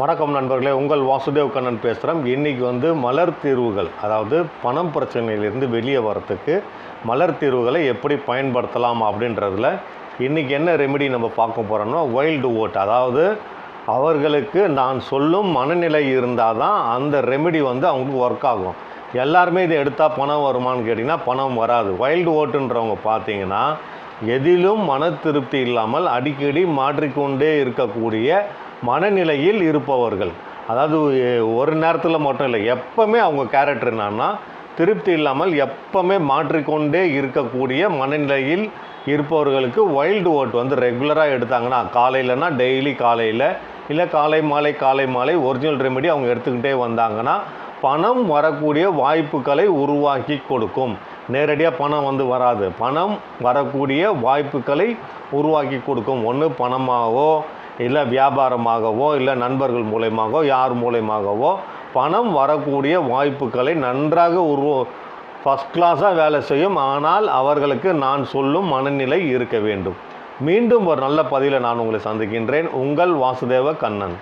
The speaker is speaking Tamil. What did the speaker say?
வணக்கம் நண்பர்களே உங்கள் வாசுதேவ் கண்ணன் பேசுகிறேன் இன்றைக்கி வந்து மலர் தீர்வுகள் அதாவது பணம் பிரச்சனையிலிருந்து வெளியே வரத்துக்கு மலர் தீர்வுகளை எப்படி பயன்படுத்தலாம் அப்படின்றதில் இன்றைக்கி என்ன ரெமெடி நம்ம பார்க்க போகிறோம்னா வைல்டு ஓட் அதாவது அவர்களுக்கு நான் சொல்லும் மனநிலை இருந்தால் தான் அந்த ரெமெடி வந்து அவங்களுக்கு ஒர்க் ஆகும். எல்லாருமே இதை எடுத்தால் பணம் வருமான்னு கேட்டிங்கன்னா பணம் வராது. வைல்டு ஓட்டுன்றவங்க பார்த்தீங்கன்னா எதிலும் மன திருப்தி இல்லாமல் அடிக்கடி மாற்றிக்கொண்டே இருக்கக்கூடிய மனநிலையில் இருப்பவர்கள். அதாவது ஒரு நேரத்தில் மட்டும் இல்லை எப்பவுமே அவங்க கேரக்டர் என்னன்னா திருப்தி இல்லாமல் எப்பவுமே மாற்றிக்கொண்டே இருக்கக்கூடிய மனநிலையில் இருப்பவர்களுக்கு வைல்டு ஓட் வந்து ரெகுலராக எடுத்தாங்கன்னா காலையிலனா டெய்லி காலையில் இல்லை காலை மாலை காலை மாலை ஒரிஜினல் ரெமெடி அவங்க எடுத்துக்கிட்டே வந்தாங்கன்னா பணம் வரக்கூடிய வாய்ப்புகளை உருவாக்கி கொடுக்கும். நேரடியாக பணம் வந்து வராது. பணம் வரக்கூடிய வாய்ப்புகளை உருவாக்கி கொடுக்கும். ஒன்று பணமாகவோ இல்லை வியாபாரமாகவோ இல்லை நண்பர்கள் மூலயமாகவோ யார் மூலயமாகவோ பணம் வரக்கூடிய வாய்ப்புகளை நன்றாக உருவ ஃபஸ்ட் கிளாஸாக வேலை செய்யும். ஆனால் அவர்களுக்கு நான் சொல்லும் மனநிலை இருக்க வேண்டும். மீண்டும் ஒரு நல்ல பதிவில் நான் உங்களை சந்திக்கின்றேன். உங்கள் வாசுதேவ கண்ணன்.